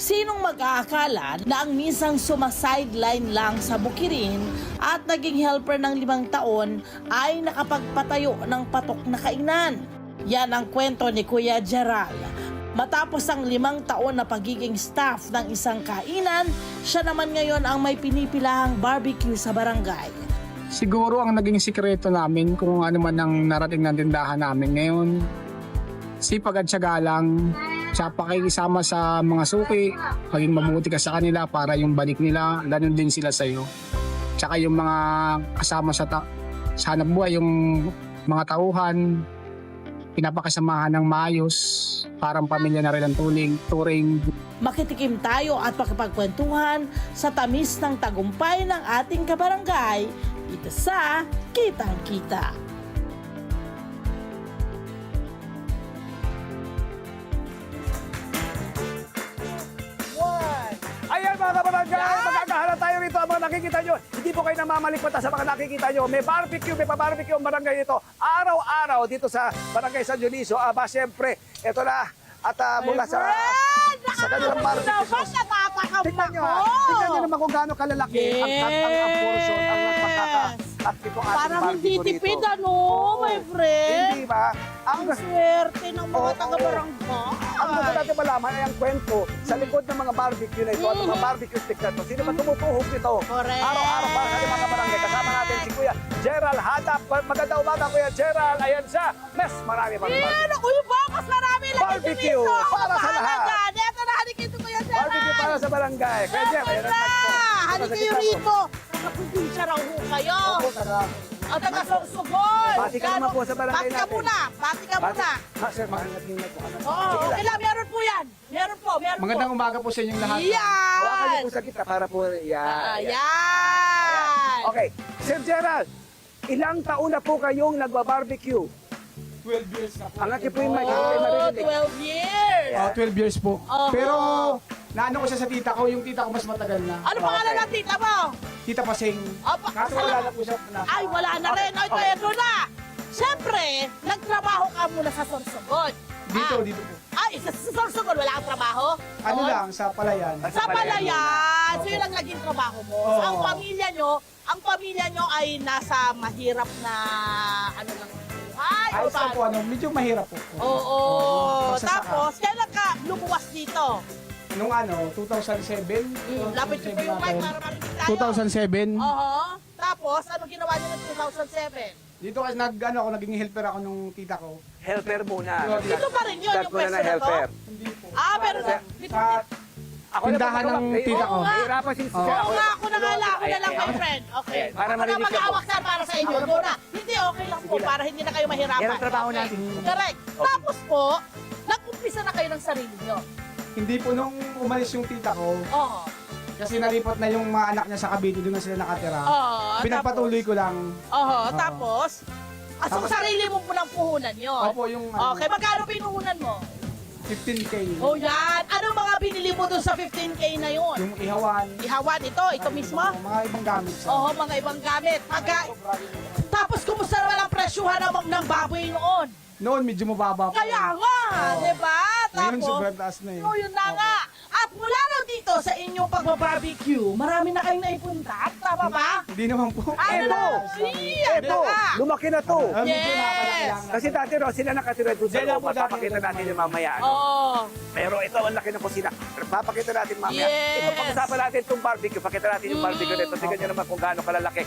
Sinong mag-aakala na ang misang sumasideline lang sa bukirin at naging helper ng limang taon ay nakapagpatayo ng patok na kainan? Yan ang kwento ni Kuya Gerald. Matapos ang limang taon na pagiging staff ng isang kainan, siya naman ngayon ang may pinipilahang barbecue sa barangay. Siguro ang naging sikreto namin kung ano man ang narating ng tindahan namin ngayon, sipag at syaga lang, sa pakikisama sa mga suki, maging mabuti ka sa kanila para yung balik nila, ganun din sila sa iyo. Tsaka yung mga kasama sa, ta- sa hanap buhay, yung mga tauhan, pinapakasamahan ng maayos, parang pamilya na rin ang tuling, turing, Makitikim tayo at makipagkwentuhan sa tamis ng tagumpay ng ating kabarangay dito sa Kitang Kita. Nakikita nyo, hindi po kayo namamalikpata sa mga nakikita nyo. May barbecue, may pa-barbecue ang barangay dito. Araw-araw dito sa barangay San Dionisio. Aba, siyempre, eto na. At ah, mula sa, sa kanilang barbecue sauce. Tingnan nyo, ha? tingnan nyo naman kung gaano kalalaki ang, ang, ang, ang portion, ang pagkaka at itong ating Parang hindi tipid ano, my friend. Hindi ba? Ang, Ang swerte ng mga taga-barangay. Ang gusto natin malaman ay ang kwento sa likod ng mga barbecue na ito at mga barbecue stick na ito. Sino ba tumutuhog nito? Correct. Araw-araw para sa mga barangay. Kasama natin si Kuya Gerald Hadap. Magandang umaga Kuya Gerald. Ayan siya. Mes, marami pang barbecue. Yan, ako yung bakas marami lang Barbecue, para sa lahat. Ito na, halika ito kuya Gerald. Barbecue para sa barangay. Kuya Gerald, ayan ang mic po. Halika kayo rito. Nakakubinsya raw ho kayo. Opo, taga. At taga-sorsogon. Bati ka naman po sa barangay Bati ka natin. muna. Bati ka Bati. muna. Ha, sir, mahangat yung mic po. Ano? Oo, okay lang. Meron po yan. Meron po, meron Magandang po. umaga po sa inyong lahat. Hawakan niyo Yan. po sa kita para po. Yan. Ayan. Okay. Sir Gerald, ilang taon na po kayong nagba-barbecue? 12 years na po. Ang ating po yung mic, hindi kayo Oh, maririnig. 12 years. Oh, 12 years po. Oo. Pero naano ko siya sa tita ko, yung tita ko mas matagal na. Ano pangalan ng tita mo? Tita Pasing. Opo, Kaso wala na po siya na. Ay, wala na rin. Ay, Okay. ito na. Siyempre, nagtrabaho ka muna sa Sorsogon. Dito, Ah, dito po. Ay, sa sa Sorsogon, wala kang trabaho? Ano Oo. lang, sa palayan. Sa Palayan. So, yun ang naging trabaho mo. So, Oo. ang pamilya nyo, ang pamilya nyo ay nasa mahirap na, ano lang, buhay. o Ayos lang po, ano, medyo mahirap po. Oo. Pagsasaka. Tapos, kailan ka lumuwas dito? Nung ano, 2007? Hmm, lapit ko po yung mic para marinig tayo. 2007. Oo. Tapos, ano ginawa nyo ng 2007? Dito kasi nag, ano, ako, naging helper ako nung tita ko. Helper muna. Dito pa rin yun, Start yung muna pwesto ng na to? helper. Hindi po. Ah, pero Sa- Sa Ako Tindahan ng tita ko. Oo nga. Hirapan si Oo. Oo nga, ako na nga lang, ako na lang, my friend. Okay. Para ako na marinig ka po. mag-aawak na para sa inyo. Muna. Hindi, okay lang po, para hindi na kayo mahirapan. Yan ang trabaho Okay. natin. Correct. Tapos po, nag-umpisa na kayo ng sarili nyo. Hindi po nung umalis yung tita ko, Oo. kasi nalipat na yung mga anak niya sa Cavite, doon na sila nakatira. Oo. Pinagpatuloy ko lang. Oo, tapos, ah, so Tapos- sarili mo po ng puhunan nyo. Opo, yung ano, Okay, magkano pinuhunan mo? 15K. Oh, yan. Ano mga binili mo dun sa 15K na yun? Yung ihawan. Ihawan ito, ito mismo? Mga, ibang gamit sa. Oo, mga ibang gamit. Pagka, tapos kumusta naman ang presyuhan ng, ng baboy noon? Noon medyo mababa pa. Kaya nga, Oo. di ba? Ngayon sobrang taas na eh. oh, yun na nga. At mula na dito sa inyong pagbabarbecue, marami na kayong naipunta. Tama ba? Hindi naman po. Ano Eto. na? Nga. lumaki na to. Yes. Kasi dati no, sila nakatira doon sa loob. Papakita natin yung mamaya. Ano. Oo. Pero ito ang laki ng kusina. Papakita natin mamaya. Yes. Ito pag-usapan natin itong barbecue. Pakita natin yung barbecue Mm. nito. Tingnan nyo naman kung gaano kalalaki.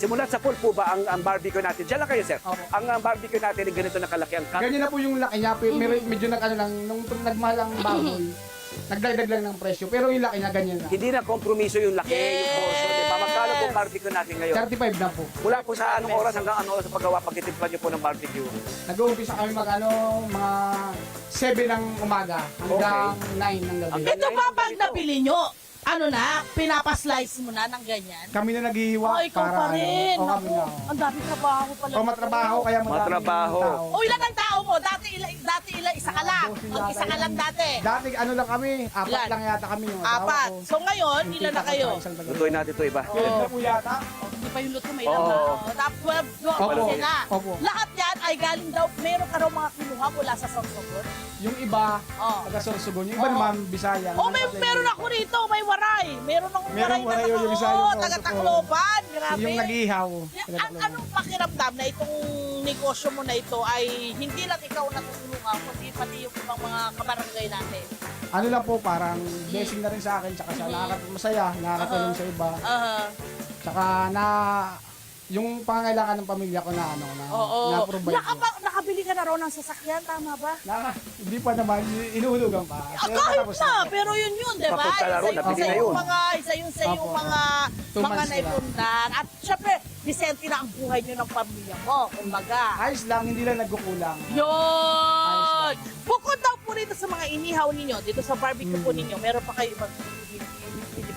Simulat sa pool po ba ang, ang barbecue natin? Diyan lang kayo, sir. Opo. Ang, ang barbecue natin ay ganito na kalaki ang cut. Ganyan na po yung laki niya. Pero Mm-hmm. mer- medyo nag, ano lang, nung nagmahal ang baboy, nagdagdag lang ng presyo. Pero yung laki niya, ganyan na. Hindi na kompromiso yung laki, yung portion. Di ba? Magkano po barbecue natin ngayon? 35 na po. Mula po sa anong oras hanggang anong oras sa paggawa pagkitimplan nyo po ng barbecue? Nag-uumpisa kami mag ano, mga 7 ng umaga hanggang 9 ng gabi. Ito ba pag nabili nyo, ano na, pinapaslice mo na ng ganyan. Kami na naghihiwa Oh, ikaw para pa rin. ano, o kami Naku, na. ang dami trabaho pala. O matrabaho kaya madami Matrabaho. tao. O ilan ang tao mo? Dati ila, dati ila isa ka lang. Mag isa ka lang dati. Dati ano lang kami, apat Ilan? lang yata kami yung asawa Apat. ko. So ngayon, Yung ilan na ko kayo? sa isang taga- Lutuin natin ito iba. Ilan na po yata? Hindi pa yung luto, may ilan Oo. na. Top 12 doon Opo. sila. Opo. Lahat yan ay galing daw, meron ka raw mga kinuha mula sa Sorsogon. Yung iba, Oh. taga Sorsogon. Yung iba Oo. naman, Bisaya. Oh, may meron ako rito, may waray. Meron akong Meron waray na waray taga, yung isa, yung oh, Sorsogon. taga Tacloban. Grabe. Yung nag-ihaw. Anong pakiramdam na itong negosyo mo na ito ay hindi lang ikaw natutulungan, kundi pati yung ibang mga kabarangay natin. Ano lang po, parang blessing na rin sa akin. Tsaka sa nakaka- masaya, nakakatulong sa iba. Aha. Tsaka na yung pangangailangan ng pamilya ko na ano na Oo. na-provide ko. Nakaba, nakabili ka na raw ng sasakyan, tama ba? Na, hindi pa naman, inuhulugan pa. Ah, Pero kahit patapos na, pero yun yun, di ba? Isa, yun, nabili isa na yung yun. mga, isa yun sa yung Opo. mga, Two mga months na. naipundan. At syempre, disente na ang buhay nyo ng pamilya mo, kumbaga. Ayos lang, hindi lang nagkukulang. Yun! Bukod daw po rito sa mga inihaw ninyo, dito sa barbecue po ninyo, meron pa kayo ibang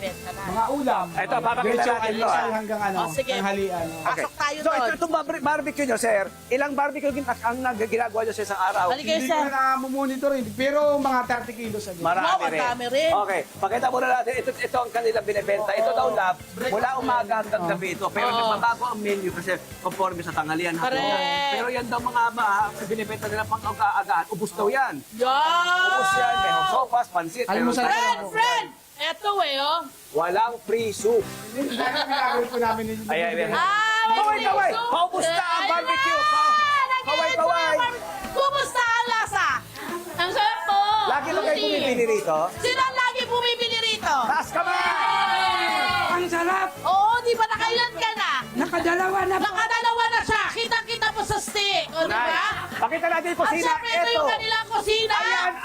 binibenta na. Mga ulam. Ito, papakita Diretso natin to, almusal ah. hanggang ano, Oh, sige. tanghalian. oh. Pasok tayo So, ito, doon. itong bar- barbecue nyo, sir. Ilang barbecue gin- ang nag- ginagawa nyo sa isang araw? Halika kayo, Hindi sir. ko na mumonitor eh, pero mga 30 kilos a day. Marami Wow, ang rin. dami rin. Okay, pakita muna natin. Ito, ito ang kanilang binibenta. Ito daw lab, mula umaga hanggang gabi ito. Pero Oo. nagbabago ang menu kasi conforme sa tanghalian. Correct. yan. Pero yan daw mga ba, binibenta nila pang aga-agaan. Ubus daw yan. Yan! Ubus yan. May sopas, pansit. meron Almusal. tayo. Friend, friend! Eto eh, oh. Walang free soup. Ginagawin po namin ni Ayan, ayan. Ah, may Kaway, kaway! puso. Paubos na ang barbecue! Nag-enjoy kaway, kaway! Kumusta ang lasa? Ang sarap po. Lagi lang kayo bumibili rito. Sino ang lagi bumibili rito? Taas kamay! Ang sarap! Oo, di ba nakailan ka na? Nakadalawa na po. Nakadalawa na siya. Kita-kita mo sa stick. O, di ba? Pakita natin yung At kusina. syempre, ito yung kanilang kusina.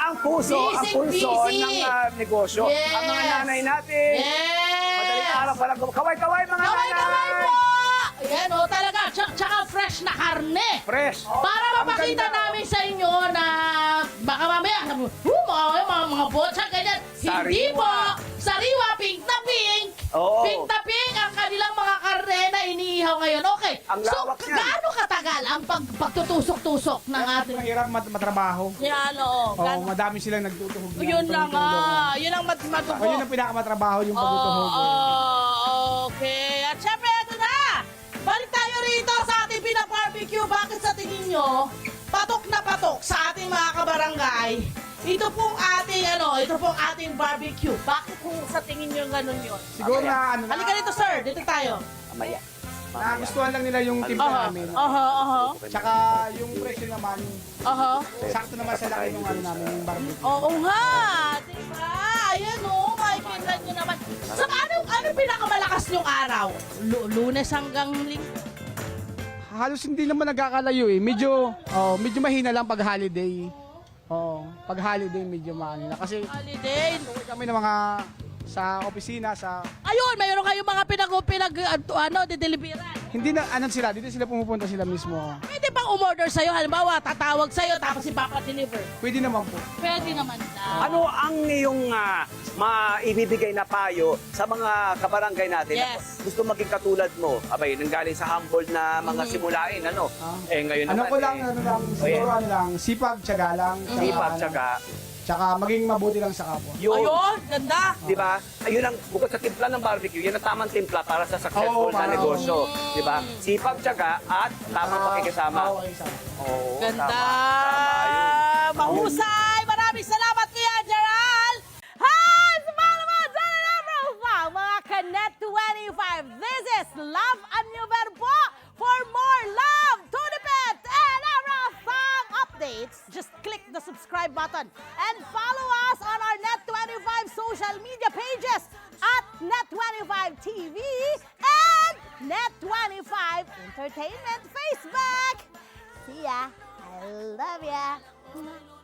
Ang puso, ang pulso busy. ng ah, negosyo. Yes. Ang mga nanay natin. Yes! Madaling araw pa lang. Kaway-kaway mga Kaway, nanay! kaway po! Ayan, o, talaga. Tsaka, tsaka fresh na karne. Fresh. Para Ang mapakita ganda. namin sa inyo na baka mamaya, uh, mga, mga, mga botsa, ganyan. Hindi Sariwa. po. Sariwa, pink na pink. Oo. Pink na pink ang kanilang mga karne na iniihaw ngayon. Okay. Ang so, lawak niyan. gaano katagal ang pag, pagtutusok-tusok ng ating... Mahirap mat- matrabaho. Yan, oo. Oo, Gaano- madami silang nagtutuhog. na yun lang tulong-tulong. nga. Yun ang mat matubo. yun ang pinakamatrabaho, yung Oo, pagtutuhog. okay. At syempre, ito na. Balik tayo rito sa ating pinabarbecue. Bakit sa tingin nyo, patok na patok sa ating mga kabarangay, ito pong ating, ano, ito pong ating barbecue. Bakit kung sa tingin nyo ganun yun? Siguro na ano, Halika dito, sir. Dito tayo. Mamaya. Nagustuhan lang nila yung timpla Aha, namin. aha, aha, Tsaka yung presyo naman, aha. sakto naman sa laki ng ano namin, yung barbecue. Oo nga, di ba? Ayan o, makikita nyo naman. Sa ano, ano pinakamalakas nyong araw? Lu- lunes hanggang linggo? Halos hindi naman nagkakalayo eh. Medyo, oh, medyo mahina lang pag holiday. Oo, pag holiday medyo mahina. Kasi Holiday. kami ng mga sa opisina, sa Ayun, mayroon kayong mga pinag, pinag ano, dideliveran. hindi na ano sila, dito sila pumupunta sila mismo. Pwede bang umorder sa'yo? Halimbawa, tatawag sa'yo tapos si Papa deliver. Pwede naman po. Pwede naman daw. Ano ang iyong ah, maibibigay na payo sa mga kabarangay natin na Yes. gusto maging katulad mo? Abay, nanggaling sa humble na mga simulain, ano? Ah. Eh, ngayon Ano naman, ko lang, eh, ano lang, siguro ano lang, sipag, tiyaga lang. tsaka Sipag, ano, tsaka, Tsaka maging mabuti lang sa kapwa. yun. Ayun, ganda. Di ba? Ayun ang, bukod sa timpla ng barbecue, yan ang tamang timpla para sa successful Oo, na para- negosyo. Di ba? Sipag, tiyaga, at tamang pakikisama. Oo, pakikisama. Oo, Ganda. tama. Tama yun. Mahusay. Maraming salamat, Kuya Gerald. Hi! Sa mga dyan na profile, mga Kanet 25. This is Love and New Verbo. The subscribe button and follow us on our Net25 social media pages at Net25 TV and Net25 Entertainment Facebook. See ya. I love ya.